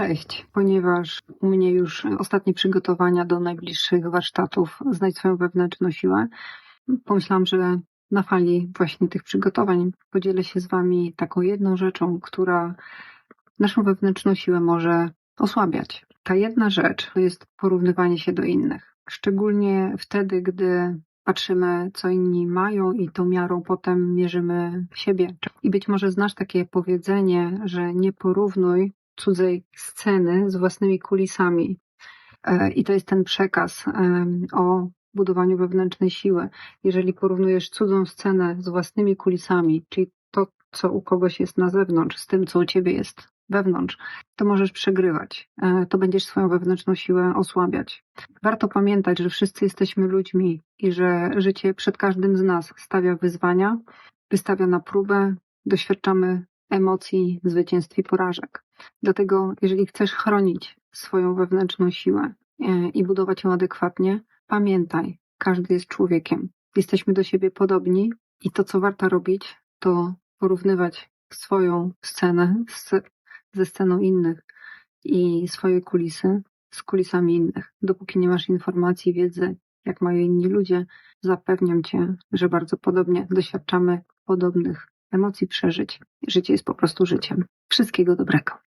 Cześć, ponieważ u mnie już ostatnie przygotowania do najbliższych warsztatów Znajdź swoją wewnętrzną siłę, pomyślałam, że na fali właśnie tych przygotowań podzielę się z Wami taką jedną rzeczą, która naszą wewnętrzną siłę może osłabiać. Ta jedna rzecz to jest porównywanie się do innych. Szczególnie wtedy, gdy patrzymy, co inni mają i tą miarą potem mierzymy siebie. I być może znasz takie powiedzenie, że nie porównuj cudzej sceny z własnymi kulisami. E, I to jest ten przekaz em, o budowaniu wewnętrznej siły. Jeżeli porównujesz cudzą scenę z własnymi kulisami, czyli to, co u kogoś jest na zewnątrz, z tym, co u ciebie jest wewnątrz, to możesz przegrywać. E, To będziesz swoją wewnętrzną siłę osłabiać. Warto pamiętać, że wszyscy jesteśmy ludźmi i że życie przed każdym z nas stawia wyzwania, wystawia na próbę, doświadczamy emocji, zwycięstw i porażek. Dlatego, jeżeli chcesz chronić swoją wewnętrzną siłę e, i budować ją adekwatnie, pamiętaj, każdy jest człowiekiem. Jesteśmy do siebie podobni i to, co warto robić, to porównywać swoją scenę z, ze sceną innych i swoje kulisy z kulisami innych. Dopóki nie masz informacji, wiedzy, jak mają inni ludzie, zapewniam cię, że bardzo podobnie doświadczamy podobnych emocji, przeżyć. Życie jest po prostu życiem. Wszystkiego dobrego.